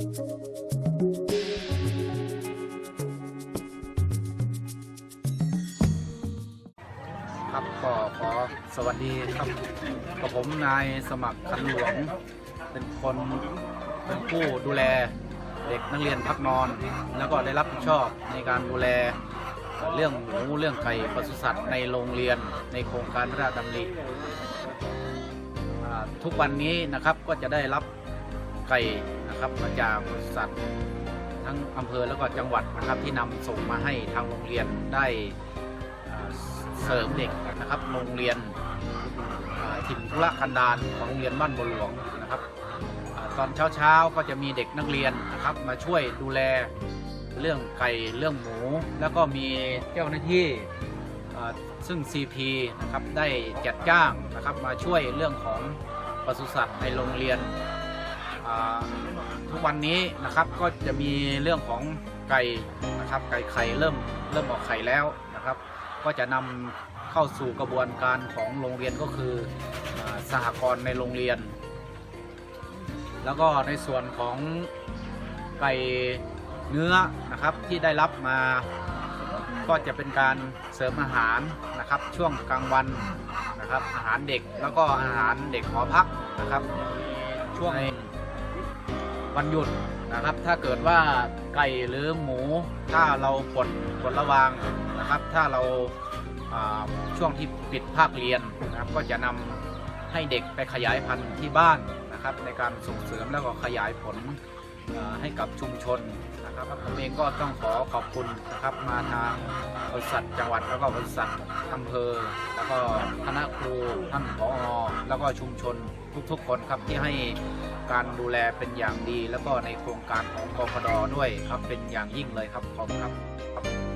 ครับก็ขอสวัสดีครับกับผมนายสมัครขันหลวง เป็นคนเป็นผู้ดูแลเด็กนักเรียนพักนอน แล้วก็ได้รับผิดชอบในการดูแลเรื่องหมูเรื่องไก่ปศุสัตว์ในโรงเรียนในโครงการพระราชดำริทุกวันนี้นะครับก็จะได้รับ ไก่นะครับมาจากบริษัททั้งอำเภอแล้วก็จังหวัดนะครับที่นำส่งมาให้ทางโรงเรียนได้เสริมเด็กนะครับโรงเรียนถิ่นธุรกันดารของโรงเรียนบ้านบัวหลวงนะครับตอนเช้าๆก็จะมีเด็กนักเรียนนะครับมาช่วยดูแลเรื่องไก่เรื่องหมู แล้วก็มีเจ้าหน้าที่ซึ่ง CP นะครับได้จัดจ้างนะครับมาช่วยเรื่องของปศุสัตว์ในโรงเรียน ทุกวันนี้นะครับก็จะมีเรื่องของไก่นะครับไก่ไข่เริ่มเริ่มออกไข่แล้วนะครับ ก็จะนำเข้าสู่กระบวนการของโรงเรียนก็คืออสหกรณ์ในโรงเรียน แล้วก็ในส่วนของไก่เนื้อนะครับที่ได้รับมาก็จะเป็นการเสริมอาหารนะครับ ช่วงกลางวันนะครับ อาหารเด็กแล้วก็อาหารเด็กหอพักนะครับช่วง วันหยุดนะครับ ถ้าเกิดว่าไก่หรือหมู ถ้าเราปลดปลดระวางนะครับ ถ้าเราาช่วงที่ปิดภาคเรียนนะครับ ก็จะนำให้เด็กไปขยายพันธุ์ที่บ้านนะครับ ในการส่งเสริมแล้วก็ขยายผลให้กับชุมชนนะครับผมเองก็ต้องขอขอบคุณนะครับมาทางบริษัทจังหวัดแล้วก็บริษัทอำเภอ แล้วก็คณะครูท่านผอแล้วก็ชุมชนทุกๆคนครับที่ให้ การดูแลเป็นอย่างดี แล้วก็ในโครงการของกพดด้วยครับเป็นอย่างยิ่งเลยครับขอบคุณครับ